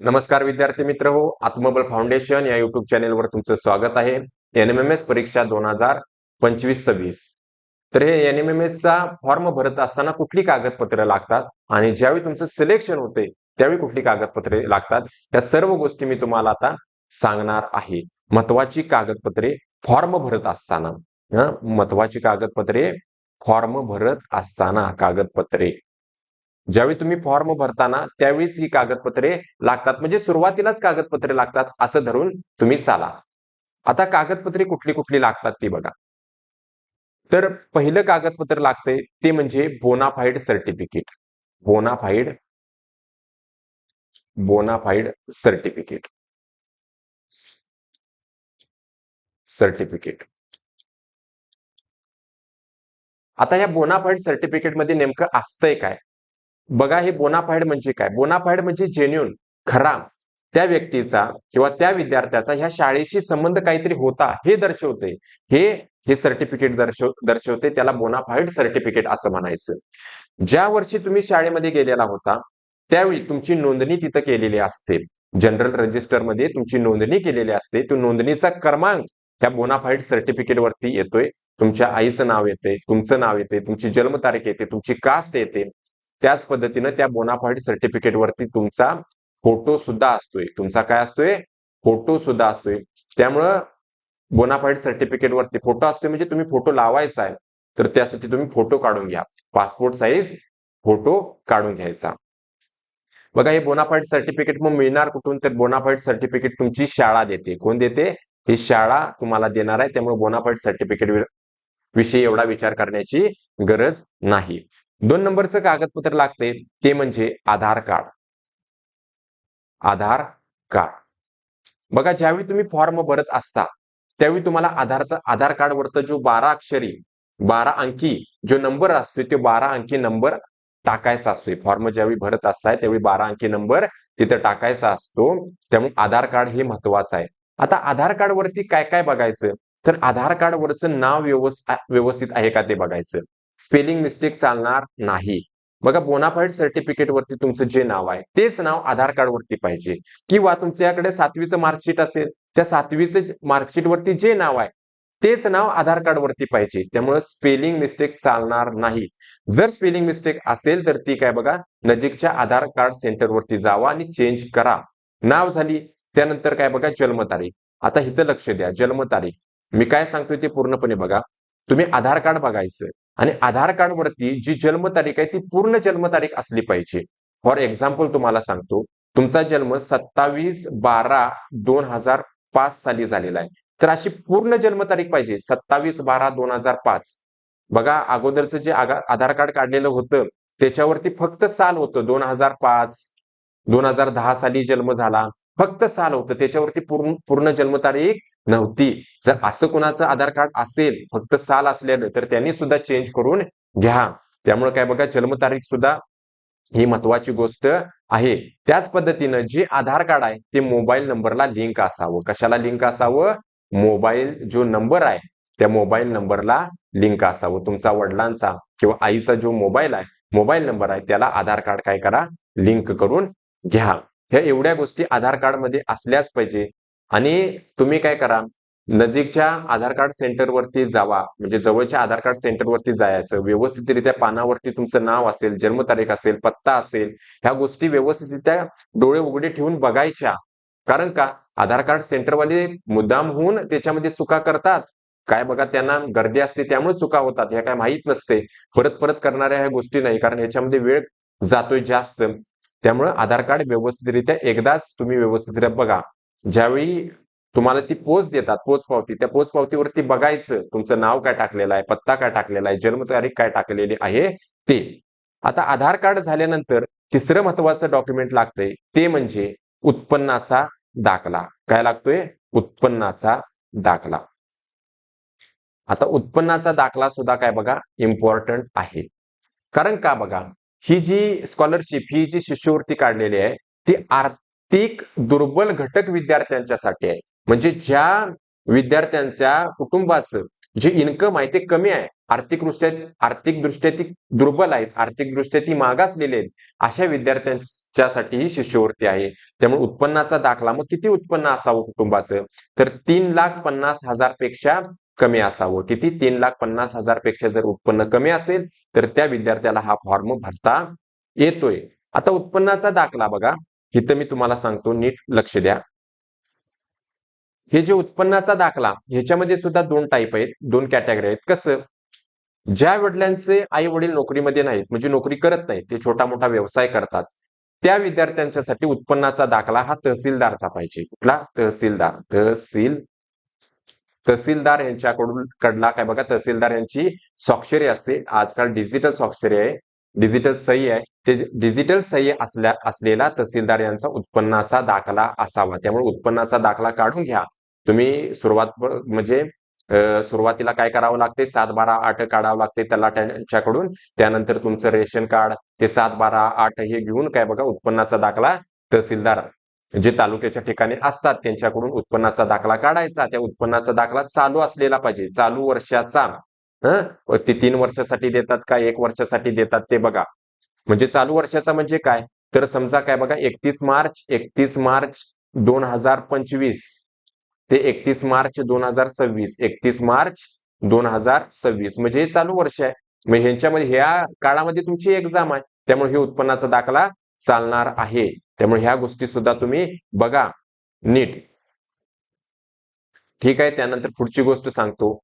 नमस्कार विद्यार्थी मित्र हो. आत्मबल फाउंडेशन या युट्यूब चॅनेलवर तुमचं स्वागत आहे. एन एम एम एस परीक्षा दोन हजार पंचवीस सव्वीस तर हे एन एम एम चा फॉर्म भरत असताना कुठली कागदपत्र लागतात? आणि ज्यावेळी तुमचं सिलेक्शन होते त्यावेळी कुठली कागदपत्रे लागतात? या सर्व गोष्टी मी तुम्हाला आता सांगणार आहे. महत्वाची कागदपत्रे फॉर्म भरत असताना. महत्वाची कागदपत्रे फॉर्म भरत असताना कागदपत्रे. ज्यावेळी तुम्ही फॉर्म भरताना त्यावेळीच ही कागदपत्रे लागतात. म्हणजे सुरुवातीलाच कागदपत्रे लागतात असं धरून तुम्ही चाला. आता कागदपत्रे कुठली कुठली लागतात ती बघा. तर पहिलं कागदपत्र लागतंय ते म्हणजे bonafide certificate bonafide bonafide certificate certificate आता या बोनाफाईड सर्टिफिकेटमध्ये नेमकं असतंय काय? बघा हे बोनाफाईड म्हणजे काय? बोनाफाईड म्हणजे जेन्युन खरा त्या व्यक्तीचा किंवा त्या विद्यार्थ्याचा ह्या शाळेशी संबंध काहीतरी होता हे दर्शवते. हे हे सर्टिफिकेट दर्शव दर्शवते त्याला बोनाफाईड सर्टिफिकेट असं म्हणायचं. ज्या वर्षी तुम्ही शाळेमध्ये गेलेला होता त्यावेळी तुमची नोंदणी तिथं केलेली असते. जनरल रजिस्टरमध्ये तुमची नोंदणी केलेली असते. तो नोंदणीचा क्रमांक त्या बोनाफाईड सर्टिफिकेट वरती येतोय. तुमच्या आईचं नाव येते तुमचं नाव येते तुमची जन्मतारीख येते तुमची कास्ट येते. त्याच पद्धतीनं त्या बोनाफाईड सर्टिफिकेट वरती तुमचा फोटो सुद्धा असतोय. तुमचा काय असतोय? फोटो सुद्धा असतोय. त्यामुळं बोनाफाईड सर्टिफिकेट वरती फोटो असतोय म्हणजे तुम्ही फोटो लावायचा आहे तर त्यासाठी तुम्ही फोटो काढून घ्या. पासपोर्ट साईज फोटो काढून घ्यायचा. बघा हे बोनाफाईड सर्टिफिकेट मग मिळणार कुठून? तर बोनाफाईड सर्टिफिकेट तुमची शाळा देते. कोण देते? ही शाळा तुम्हाला देणार आहे. त्यामुळे बोनाफाईड सर्टिफिकेट विषयी एवढा विचार करण्याची गरज नाही. दोन नंबरचं कागदपत्र लागते ते म्हणजे आधार कार्ड. आधार कार्ड. बघा ज्यावेळी तुम्ही फॉर्म भरत असता त्यावेळी तुम्हाला आधारचा आधार कार्ड वरत जो बारा अक्षरी बारा अंकी जो नंबर असतोय तो बारा अंकी नंबर टाकायचा असतोय. फॉर्म ज्यावेळी भरत असताय त्यावेळी बारा अंकी नंबर तिथं टाकायचा असतो. त्यामुळे आधार कार्ड हे महत्वाचं आहे. आता आधार कार्ड वरती काय काय बघायचं? तर आधार कार्ड वरचं नाव व्यवस्थित आहे का ते बघायचं? स्पेलिंग मिस्टेक चालणार नाही. बघा बोनाफाईड सर्टिफिकेट वरती तुमचं जे नाव आहे तेच नाव आधार कार्ड वरती पाहिजे. किंवा तुमच्याकडे सातवीचं मार्कशीट असेल त्या सातवीचं मार्कशीट वरती जे नाव आहे तेच नाव आधार कार्ड वरती पाहिजे. त्यामुळे स्पेलिंग मिस्टेक चालणार नाही. जर स्पेलिंग मिस्टेक असेल तर ती काय बघा नजीकच्या आधार कार्ड सेंटर वरती जावा आणि चेंज करा. नाव झाली त्यानंतर काय बघा जन्मतारीख. आता इथं लक्ष द्या जन्मतारीख. मी काय सांगतोय ते पूर्णपणे बघा. तुम्ही आधार कार्ड बघायचं. आणि आधार कार्ड वरती जी जन्मतारीख आहे ती पूर्ण जन्मतारीख असली पाहिजे. फॉर एक्झाम्पल तुम्हाला सांगतो तुमचा जन्म सत्तावीस बारा दोन हजार पाच साली झालेला आहे. तर अशी पूर्ण जन्मतारीख पाहिजे सत्तावीस बारा दोन हजार पाच. बघा अगोदरचं जे आधार कार्ड काढलेलं होतं त्याच्यावरती फक्त साल होतं दोन हजार पाच. दोन हजार दहा साली जन्म झाला. फक्त साल होतं. त्याच्यावरती पूर्ण पूर्ण जन्मतारीख नव्हती. जर असं कुणाचं आधार कार्ड असेल फक्त साल असल्यानं तर त्यांनी सुद्धा चेंज करून घ्या. त्यामुळे काय बघा जन्मतारीख सुद्धा ही महत्वाची गोष्ट आहे. त्याच पद्धतीनं जे आधार कार्ड आहे ते मोबाईल नंबरला लिंक असावं. कशाला लिंक असावं? मोबाईल जो नंबर आहे त्या मोबाईल नंबरला लिंक असावं. तुमचा वडिलांचा किंवा आईचा जो मोबाईल आहे मोबाईल नंबर आहे त्याला आधार कार्ड काय करा लिंक करून घ्या. ह्या एवढ्या गोष्टी आधार कार्डमध्ये असल्याच पाहिजे. आणि तुम्ही काय करा नजीकच्या आधार कार्ड सेंटरवरती जावा. म्हणजे जवळच्या आधार कार्ड सेंटरवरती जायचं. व्यवस्थितरित्या पानावरती तुमचं नाव असेल जन्मतारीख असेल पत्ता असेल ह्या गोष्टी व्यवस्थितरित्या डोळे उघडे ठेवून बघायच्या. कारण का? आधार कार्ड सेंटरवाले मुद्दाम होऊन त्याच्यामध्ये चुका करतात. काय बघा त्यांना गर्दी असते त्यामुळे चुका होतात. ह्या काय माहीत नसते. परत परत करणाऱ्या ह्या गोष्टी नाही. कारण ह्याच्यामध्ये वेळ जातोय जास्त. त्यामुळे आधार कार्ड व्यवस्थितरित्या एकदाच तुम्ही व्यवस्थितरित्या बघा. ज्यावेळी तुम्हाला ती पोच देतात पोच पावती त्या पोच पावतीवरती बघायचं तुमचं नाव काय टाकलेलं आहे पत्ता काय टाकलेला आहे जन्मतारीख काय टाकलेली आहे ते. आता आधार कार्ड झाल्यानंतर तिसरं महत्वाचं डॉक्युमेंट लागतंय ते म्हणजे उत्पन्नाचा दाखला. काय लागतोय? उत्पन्नाचा दाखला. आता उत्पन्नाचा दाखला सुद्धा काय बघा इम्पॉर्टंट आहे. कारण का बघा? ही जी स्कॉलरशिप ही जी शिष्यवृत्ती काढलेली आहे ती आर्थिक दुर्बल घटक विद्यार्थ्यांच्यासाठी आहे. म्हणजे ज्या विद्यार्थ्यांच्या कुटुंबाचं जे इन्कम आहे ते कमी आहे. आर्थिकदृष्ट्या आर्थिकदृष्ट्या ती दुर्बल आहेत आर्थिकदृष्ट्या ती मागासलेली आहेत अशा विद्यार्थ्यांच्यासाठी ही शिष्यवृत्ती आहे. त्यामुळे उत्पन्नाचा दाखला मग किती उत्पन्न असावं कुटुंबाचं? तर तीन लाख पन्नास हजारपेक्षा कमी असावं. किती? तीन लाख पन्नास हजारपेक्षा जर उत्पन्न कमी असेल तर त्या विद्यार्थ्याला हा फॉर्म भरता येतोय. आता उत्पन्नाचा दाखला बघा. इथं मी तुम्हाला सांगतो नीट लक्ष द्या. हे जे उत्पन्नाचा दाखला ह्याच्यामध्ये सुद्धा दोन टाईप आहेत दोन कॅटेगरी आहेत. कसं? ज्या वडिलांचे आई वडील नोकरीमध्ये नाहीत म्हणजे नोकरी करत नाहीत ते छोटा मोठा व्यवसाय करतात त्या विद्यार्थ्यांच्यासाठी उत्पन्नाचा दाखला हा तहसीलदारचा पाहिजे. कुठला? तहसीलदार. तहसील तहसीलदार यांच्याकडून कडला काय बघा तहसीलदार यांची स्वाक्षरी असते. आजकाल डिजिटल स्वाक्षरी आहे. डिजिटल सही आहे. ते डिजिटल सही असल्या असलेला तहसीलदार यांचा उत्पन्नाचा दाखला असावा. त्यामुळे उत्पन्नाचा दाखला काढून घ्या. तुम्ही सुरुवात म्हणजे सुरुवातीला काय करावं लागते? सात बारा आठ काढावं लागते त्याला त्यांच्याकडून त्यानंतर तुमचं रेशन कार्ड ते सात बारा आठ हे घेऊन काय बघा उत्पन्नाचा दाखला तहसीलदार जे तालुक्याच्या ठिकाणी असतात त्यांच्याकडून उत्पन्नाचा दाखला काढायचा. त्या उत्पन्नाचा दाखला चालू असलेला पाहिजे. चालू वर्षाचा. हं? ते तीन वर्षासाठी देतात का एक वर्षासाठी देतात ते बघा. म्हणजे चालू वर्षाचा म्हणजे काय? तर समजा काय बघा एकतीस मार्च एकतीस मार्च दोन हजार पंचवीस. ते एकतीस मार्च दोन हजार सव्वीस. एकतीस मार्च दोन हजार सव्वीस. म्हणजे हे चालू वर्ष आहे. मग ह्यांच्यामध्ये ह्या काळामध्ये तुमची एक्झाम आहे. त्यामुळे हे उत्पन्नाचा दाखला चालणार आहे. त्यामुळे ह्या गोष्टी सुद्धा तुम्ही बघा. नीट. ठीक आहे त्यानंतर पुढची गोष्ट सांगतो.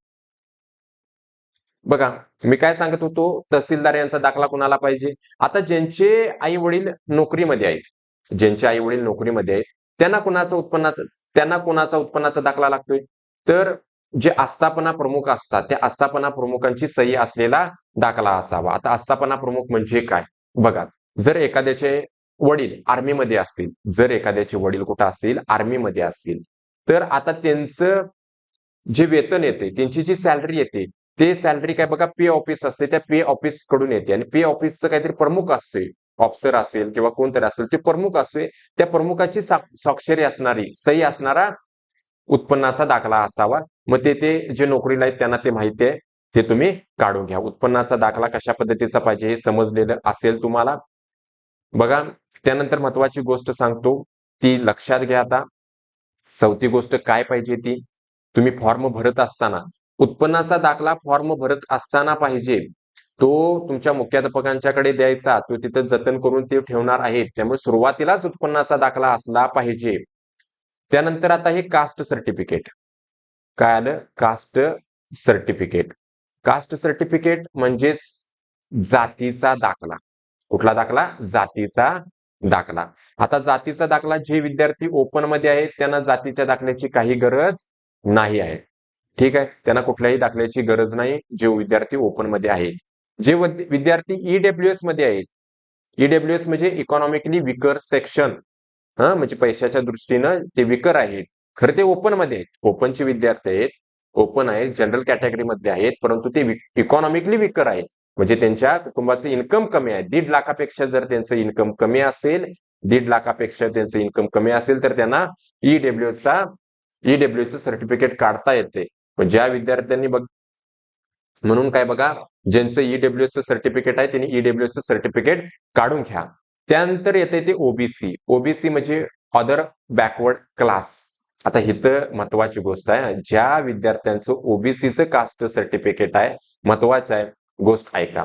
बघा मी काय सांगत होतो? तहसीलदार यांचा दाखला कुणाला पाहिजे? आता ज्यांचे आई वडील नोकरीमध्ये आहेत ज्यांचे आई वडील नोकरीमध्ये आहेत त्यांना कुणाचा उत्पन्नाचा त्यांना कुणाचा उत्पन्नाचा दाखला लागतोय? तर जे आस्थापना प्रमुख असतात त्या आस्थापना प्रमुखांची सही असलेला दाखला असावा. आता आस्थापना प्रमुख म्हणजे काय? बघा जर एखाद्याचे वडील आर्मीमध्ये असतील. जर एखाद्याचे वडील कुठं असतील आर्मीमध्ये असतील. तर आता त्यांचं जे वेतन येते त्यांची जी सॅलरी येते ते सॅलरी काय बघा पे ऑफिस असते त्या पे ऑफिसकडून येते. आणि पे ऑफिसचं काहीतरी प्रमुख असतोय ऑफिसर असेल किंवा कोणतरी असेल ते प्रमुख असतोय त्या प्रमुखाची स्वाक्षरी असणारी सही असणारा उत्पन्नाचा दाखला असावा. मग ते ते जे नोकरीला आहेत त्यांना ते माहिती आहे. ते तुम्ही काढून घ्या. उत्पन्नाचा दाखला कशा पद्धतीचा पाहिजे हे समजलेलं असेल तुम्हाला. बघा त्यानंतर महत्वाची गोष्ट सांगतो ती लक्षात घ्या आता. चौथी गोष्ट काय पाहिजे ती? तुम्ही फॉर्म भरत असताना उत्पन्नाचा दाखला फॉर्म भरत असताना पाहिजे. तो तुमच्या मुख्याध्यापकांच्याकडे द्यायचा तो तिथं जतन करून ते ठेवणार आहेत. त्यामुळे सुरुवातीलाच उत्पन्नाचा दाखला असला पाहिजे. त्यानंतर आता हे कास्ट सर्टिफिकेट. काय आलं? Caste certificate. कास्ट सर्टिफिकेट म्हणजेच जातीचा दाखला. कुठला दाखला? जातीचा दाखला. आता जातीचा दाखला जे विद्यार्थी ओपनमध्ये आहेत त्यांना जातीच्या दाखल्याची काही गरज नाही आहे. ठीक आहे? त्यांना कुठल्याही दाखल्याची गरज नाही जे विद्यार्थी ओपनमध्ये आहेत. जे विद्यार्थी ईडब्ल्यू एसमध्ये आहेत. ईडब्ल्यू एस म्हणजे इकॉनॉमिकली विकर सेक्शन हा? म्हणजे पैशाच्या दृष्टीनं ते विकर आहेत. खरं ते ओपनमध्ये आहेत. ओपनचे विद्यार्थी आहेत. ओपन आहेत. जनरल कॅटेगरी मध्ये आहेत. परंतु ते इकॉनॉमिकली विकर आहेत. म्हणजे त्यांच्या कुटुंबाचं इन्कम कमी आहे. दीड लाखापेक्षा जर त्यांचं इन्कम कमी असेल दीड लाखापेक्षा त्यांचं इन्कम कमी असेल तर त्यांना ईडब्ल्यूचा ईडब्ल्यूचं सर्टिफिकेट काढता येते. ज्या विद्यार्थ्यांनी बघ म्हणून काय बघा ज्यांचं ईडब्ल्यूचं सर्टिफिकेट आहे त्यांनी ईडब्ल्यूचं सर्टिफिकेट काढून घ्या. त्यानंतर येते ते ओबीसी ओबीसी म्हणजे अदर बॅकवर्ड क्लास आता हिथं महत्वाची गोष्ट आहे. ज्या विद्यार्थ्यांचं ओबीसीचं कास्ट सर्टिफिकेट आहे महत्वाचं आहे. गोष्ट ऐका.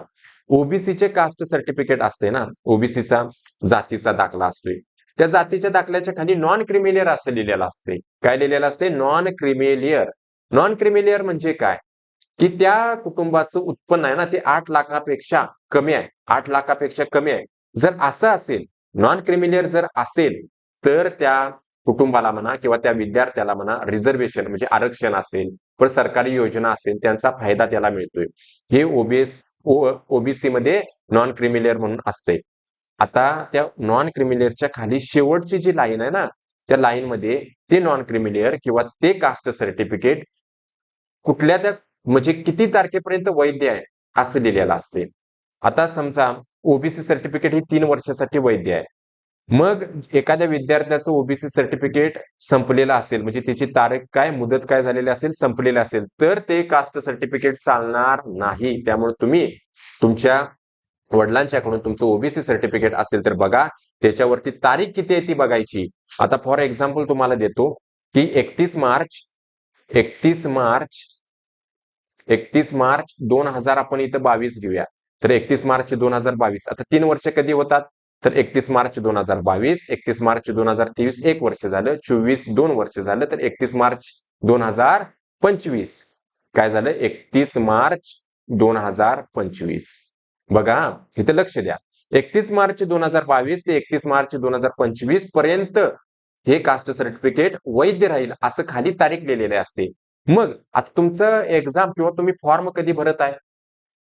ओबीसीचे कास्ट सर्टिफिकेट असते ना ओबीसीचा जातीचा दाखला असतोय. त्या जातीच्या दाखल्याच्या खाली नॉन क्रिमिलियर असं लिहिलेलं असते. काय लिहिलेलं असते? नॉन क्रिमिलियर नॉन क्रिमिलियर म्हणजे काय? की त्या कुटुंबाचं उत्पन्न आहे ना ते आठ लाखापेक्षा कमी आहे. आठ लाखापेक्षा कमी आहे. जर असं असेल नॉन क्रिमिलियर जर असेल तर त्या कुटुंबाला म्हणा किंवा त्या विद्यार्थ्याला म्हणा रिझर्वेशन म्हणजे आरक्षण असेल पण सरकारी योजना असेल त्यांचा फायदा त्याला मिळतोय. हे ओबीएस ओबीसी मध्ये नॉन क्रिमिलियर म्हणून असते आता त्या नॉन क्रिमिलियरच्या खाली शेवटची जी लाईन आहे ना त्या लाईन मध्ये ते नॉन क्रिमिलियर किंवा ते कास्ट सर्टिफिकेट कुठल्या त्या म्हणजे किती तारखेपर्यंत वैध आहे असं लिहिलेलं असते आता समजा ओबीसी सर्टिफिकेट ही तीन वर्षासाठी वैध आहे. मग एखाद्या विद्यार्थ्याचं ओबीसी सर्टिफिकेट संपलेलं असेल म्हणजे त्याची तारीख काय मुदत काय झालेली असेल संपलेली असेल तर ते कास्ट सर्टिफिकेट चालणार नाही. त्यामुळे तुम्ही तुमच्या वडिलांच्याकडून तुमचं ओबीसी सर्टिफिकेट असेल तर बघा त्याच्यावरती तारीख किती आहे ती बघायची. आता फॉर एक्झाम्पल तुम्हाला देतो की एकतीस मार्च एकतीस मार्च एकतीस मार्च दोन हजार आपण इथं बावीस घेऊया. तर एकतीस मार्च दोन हजार बावीस. आता तीन वर्ष कधी होतात? तर एकतीस मार्च दोन हजार बावीस एकतीस मार्च दोन हजार तेवीस एक वर्ष झालं चोवीस दोन वर्ष झालं तर एकतीस मार्च दोन हजार पंचवीस. काय झालं? एकतीस मार्च दोन हजार पंचवीस. बघा इथं लक्ष द्या. एकतीस मार्च दोन हजार बावीस ते एकतीस मार्च दोन हजार पंचवीसपर्यंत हे कास्ट सर्टिफिकेट वैध राहील असं खाली तारीख लिहिलेली असते. मग आता तुमचं एक्झाम किंवा तुम्ही फॉर्म कधी भरत आहे?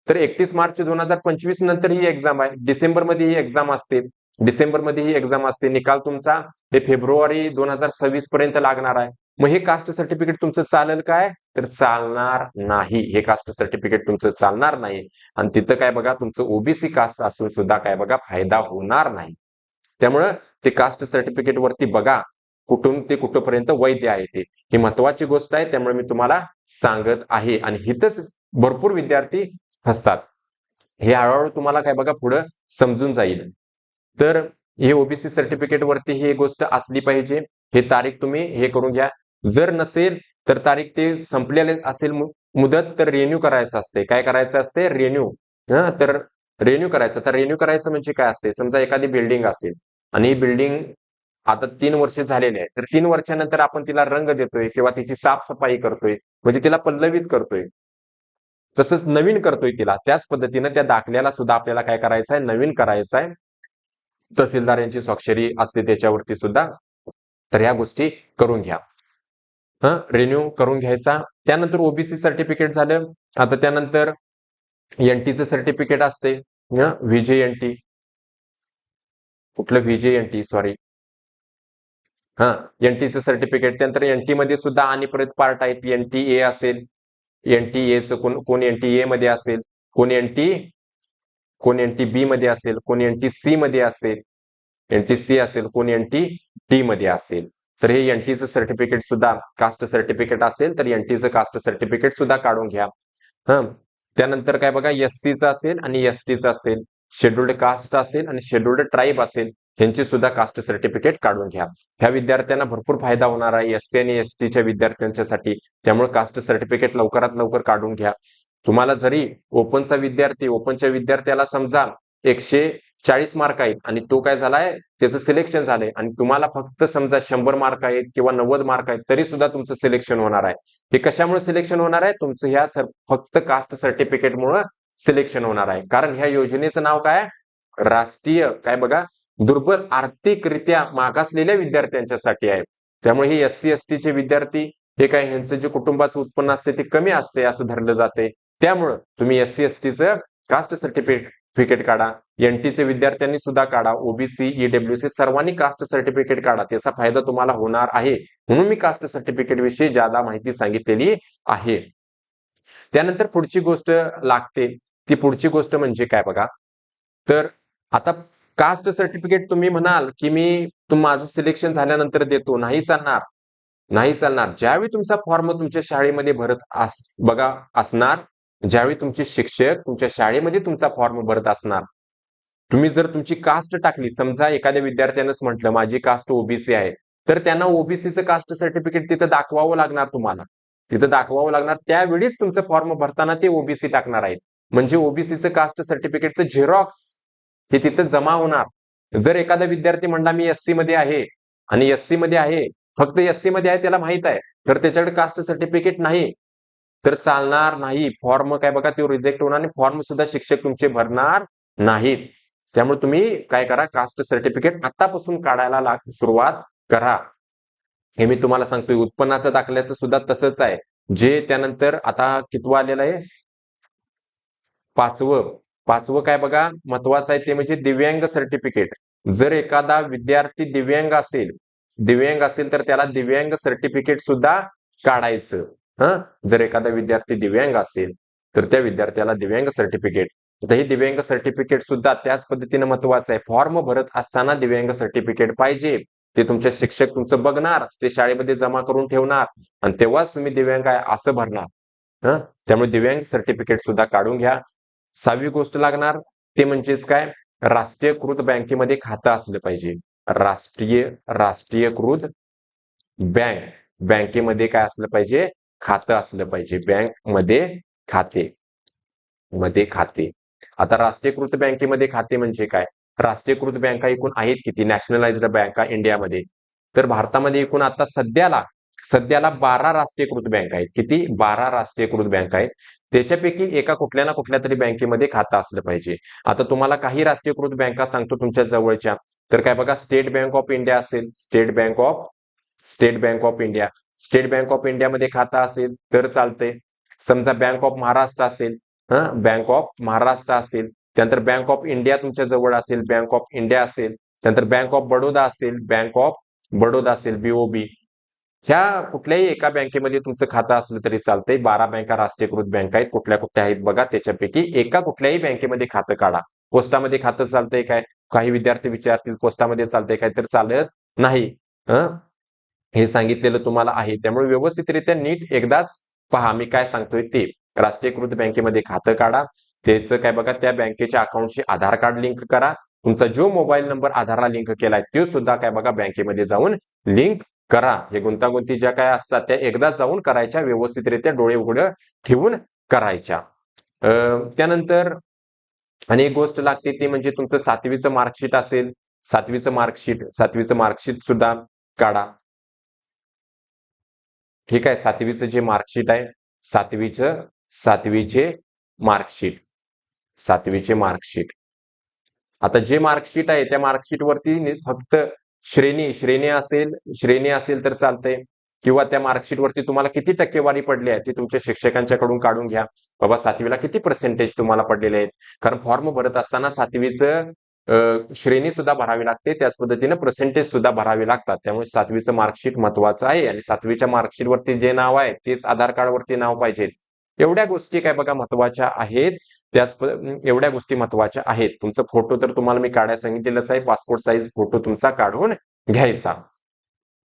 तर एकतीस मार्च दोन हजार पंचवीस नंतर ही एक्झाम आहे. डिसेंबरमध्ये ही एक्झाम असते. डिसेंबरमध्ये ही एक्झाम असते. निकाल तुमचा हे फेब्रुवारी दोन हजार सव्वीस पर्यंत लागणार आहे. मग हे कास्ट सर्टिफिकेट तुमचं चालेल काय? तर चालणार नाही. हे कास्ट सर्टिफिकेट तुमचं चालणार नाही. आणि तिथं काय बघा तुमचं ओबीसी कास्ट असून सुद्धा काय बघा फायदा होणार नाही. त्यामुळं ते कास्ट सर्टिफिकेट वरती बघा कुठून ते कुठपर्यंत वैध आहे ते. ही महत्वाची गोष्ट आहे त्यामुळे मी तुम्हाला सांगत आहे. आणि हिथंच भरपूर विद्यार्थी असतात हे हळूहळू तुम्हाला काय बघा पुढं समजून जाईल. तर हे ओबीसी सर्टिफिकेट वरती ही गोष्ट असली पाहिजे. हे तारीख तुम्ही हे करून घ्या. जर नसेल तर तारीख ते संपलेले असेल मुदत तर रेन्यू करायचं असते काय करायचं असते रेन्यू हा तर रेन्यू करायचं. तर रेन्यू करायचं म्हणजे काय असते समजा एखादी बिल्डिंग असेल आणि ही बिल्डिंग आता तीन वर्ष झालेली आहे. तर तीन वर्षानंतर आपण तिला रंग देतोय किंवा तिची साफसफाई करतोय. म्हणजे तिला पल्लवित करतोय. तसंच नवीन करतोय तिला. त्याच पद्धतीनं त्या दाखल्याला सुद्धा आपल्याला काय करायचं आहे नवीन करायचं आहे तहसीलदार यांची स्वाक्षरी असते त्याच्यावरती सुद्धा. तर ह्या गोष्टी करून घ्या. हा? रिन्यू करून घ्यायचा. त्यानंतर ओबीसी सर्टिफिकेट झालं. आता त्यानंतर एनटीचं सर्टिफिकेट असते. व्हीजे एनटी कुठलं व्हीजे एनटी सॉरी हा? एनटीचं सर्टिफिकेट त्यानंतर एनटी मध्ये सुद्धा आणि परत पार्ट आहेत एनटी ए असेल. एनटी एचं कोण कोण एनटीए ए मध्ये असेल कोण एनटी कोण एनटी बी मध्ये असेल कोण एनटी सी मध्ये असेल एनटी सी असेल कोण एनटी डी मध्ये असेल. तर हे एनटीचं सर्टिफिकेट सुद्धा कास्ट सर्टिफिकेट असेल तर एनटीचं कास्ट सर्टिफिकेट सुद्धा काढून घ्या. हा. त्यानंतर काय बघा एस सीचं असेल आणि एस टीचं असेल. शेड्युल्ड कास्ट असेल आणि शेड्युल्ड ट्राईब असेल. यांची सुद्धा कास्ट सर्टिफिकेट काढून घ्या. ह्या विद्यार्थ्यांना भरपूर फायदा होणार आहे. एससी आणि एस टीच्या विद्यार्थ्यांच्यासाठी त्यामुळे कास्ट सर्टिफिकेट लवकरात लवकर काढून घ्या. तुम्हाला जरी ओपनचा विद्यार्थी ओपनच्या विद्यार्थ्याला समजा एकशे चाळीस मार्क आहेत आणि तो काय झालाय? त्याचं सिलेक्शन झालंय आणि तुम्हाला फक्त समजा शंभर मार्क आहेत किंवा नव्वद मार्क आहेत तरी सुद्धा तुमचं सिलेक्शन होणार आहे. हे कशामुळे सिलेक्शन होणार आहे? तुमचं ह्या फक्त कास्ट सर्टिफिकेटमुळे सिलेक्शन होणार आहे. कारण ह्या योजनेचं नाव काय? राष्ट्रीय काय बघा? दुर्बल आर्थिकरित्या मागासलेल्या विद्यार्थ्यांच्यासाठी आहे. त्यामुळे हे एस सी एस टीचे विद्यार्थी हे काय ह्यांचं जे कुटुंबाचं उत्पन्न असते ते कमी असते असं धरलं जाते. त्यामुळं तुम्ही एस सी एस टीचं कास्ट सर्टिफिकेट काढा. एनटीचे विद्यार्थ्यांनी सुद्धा काढा. ओबीसी ईडब्ल्यूसी सर्वांनी कास्ट सर्टिफिकेट काढा. त्याचा फायदा तुम्हाला होणार आहे. म्हणून मी कास्ट सर्टिफिकेट विषयी ज्यादा माहिती सांगितलेली आहे. त्यानंतर पुढची गोष्ट लागते. ती पुढची गोष्ट म्हणजे काय बघा. तर आता कास्ट सर्टिफिकेट तुम्ही म्हणाल की मी तुम माझं सिलेक्शन झाल्यानंतर देतो नाही चालणार. नाही चालणार. ज्यावेळी तुमचा फॉर्म तुमच्या शाळेमध्ये भरत अस बघा असणार ज्यावेळी तुमचे शिक्षक तुमच्या शाळेमध्ये तुमचा फॉर्म भरत असणार. तुम्ही जर तुमची कास्ट टाकली समजा एखाद्या विद्यार्थ्यानंच म्हटलं माझी कास्ट ओबीसी आहे तर त्यांना ओबीसीचं कास्ट सर्टिफिकेट तिथं दाखवावं लागणार तुम्हाला. तिथं दाखवावं लागणार त्यावेळीच तुमचं फॉर्म भरताना ते ओबीसी टाकणार आहेत. म्हणजे ओबीसीचं कास्ट सर्टिफिकेटचं झेरॉक्स हे तिथं जमा होणार. जर एखादा विद्यार्थी म्हणला मी एससी मध्ये आहे आणि एससी मध्ये आहे फक्त एससी मध्ये आहे त्याला माहीत आहे तर त्याच्याकडे कास्ट सर्टिफिकेट नाही तर चालणार नाही. फॉर्म काय बघा तो रिजेक्ट होणार आणि फॉर्म सुद्धा शिक्षक तुमचे भरणार नाहीत. त्यामुळे तुम्ही काय करा कास्ट सर्टिफिकेट आतापासून काढायला लाग सुरुवात करा. हे मी तुम्हाला सांगतोय उत्पन्नाचं दाखल्याचं सुद्धा तसंच आहे. जे त्यानंतर आता कितवं आलेलं आहे? पाचवं. पाचवं काय बघा? महत्वाचं आहे ते म्हणजे दिव्यांग सर्टिफिकेट जर एखादा विद्यार्थी दिव्यांग असेल दिव्यांग असेल तर त्याला दिव्यांग सर्टिफिकेट सुद्धा काढायचं. हा? जर एखादा विद्यार्थी दिव्यांग असेल तर त्या विद्यार्थ्याला दिव्यांग सर्टिफिकेट आता हे दिव्यांग सर्टिफिकेट सुद्धा त्याच पद्धतीने महत्वाचं आहे. फॉर्म भरत असताना दिव्यांग सर्टिफिकेट पाहिजे. ते तुमचे शिक्षक तुमचं बघणार ते शाळेमध्ये जमा करून ठेवणार आणि तेव्हाच तुम्ही दिव्यांग आहे असं भरणार. त्यामुळे दिव्यांग सर्टिफिकेट सुद्धा काढून घ्या. सहावी गोष्ट लागणार ते म्हणजेच काय? राष्ट्रीयकृत बँकेमध्ये खातं असलं पाहिजे. राष्ट्रीय राष्ट्रीयकृत बँक. बँकेमध्ये काय असलं पाहिजे? खातं असलं पाहिजे. बँकमध्ये खाते. मध्ये खाते. आता राष्ट्रीयकृत बँकेमध्ये खाते म्हणजे काय? राष्ट्रीयकृत बँका एकूण आहेत किती? नॅशनलाइज्ड बँका इंडियामध्ये. तर भारतामध्ये एकूण आता सध्याला सध्याला बारा राष्ट्रीयकृत बँक आहेत. किती? बारा राष्ट्रीयकृत बँक आहेत. त्याच्यापैकी एका कुठल्या ना कुठल्या तरी बँकेमध्ये खातं असलं पाहिजे. आता तुम्हाला काही राष्ट्रीयकृत बँका सांगतो तुमच्या जवळच्या. तर काय बघा स्टेट बँक ऑफ इंडिया असेल State Bank of State Bank of India. State Bank of इंडियामध्ये खातं असेल तर चालतंय. समजा बँक ऑफ महाराष्ट्र असेल बँक ऑफ महाराष्ट्र असेल त्यानंतर बँक ऑफ इंडिया तुमच्या जवळ असेल बँक ऑफ इंडिया असेल त्यानंतर बँक ऑफ बडोदा असेल बँक ऑफ बडोदा असेल बीओबी ह्या कुठल्याही एका बँकेमध्ये तुमचं खातं असलं तरी चालतंय. बारा बँका राष्ट्रीयकृत बँका आहेत. कुठल्या कुठल्या आहेत बघा. त्याच्यापैकी एका कुठल्याही बँकेमध्ये खातं काढा. पोस्टामध्ये खातं चालतंय काय? काही विद्यार्थी विचारतील पोस्टामध्ये चालतंय काय? तर चालत नाही. हे? सांगितलेलं तुम्हाला आहे. त्यामुळे व्यवस्थितरित्या नीट एकदाच पहा. मी काय सांगतोय ते. राष्ट्रीयकृत बँकेमध्ये खातं काढा. त्याचं काय बघा त्या बँकेच्या अकाउंटशी आधार कार्ड लिंक करा. तुमचा जो मोबाईल नंबर आधारला लिंक केलाय तो सुद्धा काय बघा बँकेमध्ये जाऊन लिंक करा. हे गुंतागुंती ज्या काय असतात त्या एकदा जाऊन करायच्या व्यवस्थितरित्या डोळे उघड ठेवून करायच्या. त्यानंतर आणि एक गोष्ट लागते ती म्हणजे तुमचं सातवीचं मार्कशीट असेल सातवीचं मार्कशीट सातवीचं मार्कशीट सुद्धा काढा. ठीक आहे सातवीचं जे मार्कशीट आहे सातवीचं सातवीचे मार्कशीट सातवीचे मार्कशीट आता जे मार्कशीट आहे त्या मार्कशीट वरती फक्त श्रेणी श्रेणी असेल श्रेणी असेल तर चालतंय. किंवा त्या मार्कशीटवरती तुम्हाला किती टक्केवारी पडली आहे ती तुमच्या शिक्षकांच्याकडून काढून घ्या. बाबा सातवीला किती पर्सेंटेज तुम्हाला पडलेले आहेत? कारण फॉर्म भरत असताना सातवीचं श्रेणी सुद्धा भरावी लागते. त्याच पद्धतीने पर्सेंटेज सुद्धा भरावे लागतात. त्यामुळे सातवीचं मार्कशीट महत्वाचं आहे. आणि सातवीच्या मार्कशीटवरती जे नाव आहे तेच आधार कार्ड वरती नाव पाहिजे. एवढ्या गोष्टी काय बघा महत्त्वाच्या आहेत. त्याच एवढ्या गोष्टी महत्त्वाच्या आहेत. तुमचा फोटो तर तुम्हाला मी काढायला सांगितलेलंच आहे. पासपोर्ट साईज फोटो तुमचा काढून घ्यायचा.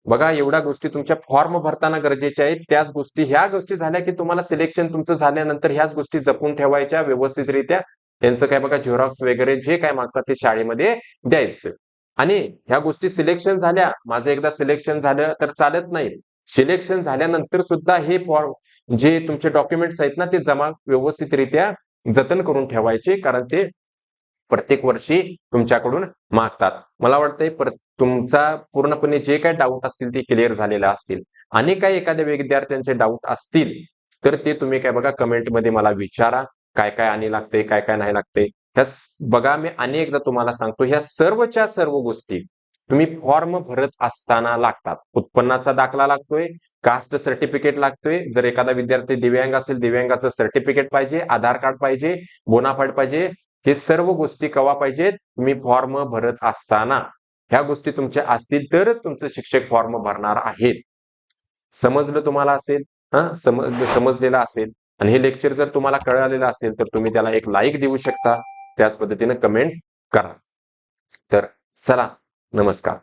बघा एवढ्या गोष्टी तुमच्या फॉर्म भरताना गरजेच्या आहेत. त्याच गोष्टी ह्या गोष्टी झाल्या की तुम्हाला सिलेक्शन तुमचं झाल्यानंतर ह्याच गोष्टी जपून ठेवायच्या व्यवस्थितरित्या. त्यांचं काय बघा झेरॉक्स वगैरे जे काय मागतात ते शाळेमध्ये द्यायचं. आणि ह्या गोष्टी सिलेक्शन झाल्या. माझं एकदा सिलेक्शन झालं तर चालत नाही. सिलेक्शन झाल्यानंतर सुद्धा हे फॉर्म जे तुमचे डॉक्युमेंट्स आहेत ना ते जमा व्यवस्थितरित्या जतन करून ठेवायचे कारण ते प्रत्येक वर्षी तुमच्याकडून मागतात. मला वाटतंय तुमचा पूर्णपणे जे काय डाऊट असतील ते क्लिअर झालेले असतील. आणि काही एखाद्या विद्यार्थ्यांचे डाऊट असतील तर ते तुम्ही काय बघा कमेंटमध्ये मला विचारा काय काय आणि लागते काय काय नाही लागते ह्या बघा मी अनेकदा तुम्हाला सांगतो ह्या सर्वच्या सर्व गोष्टी तुम्ही फॉर्म भरत असताना लागतात. उत्पन्नाचा दाखला लागतोय कास्ट सर्टिफिकेट लागतोय. जर एखादा विद्यार्थी दिव्यांग असेल दिव्यांगाचं सर्टिफिकेट पाहिजे आधार कार्ड पाहिजे बोनाफाईड पाहिजे हे सर्व गोष्टी कवा पाहिजेत? तुम्ही फॉर्म भरत असताना. ह्या गोष्टी तुमच्या असतील तरच तुमचं शिक्षक फॉर्म भरणार आहेत. समजलं तुम्हाला असेल? हा? समजलेलं असेल. आणि हे लेक्चर जर तुम्हाला कळालेलं असेल तर तुम्ही त्याला एक लाईक देऊ शकता. त्याच पद्धतीने कमेंट करा. तर चला नमस्कार.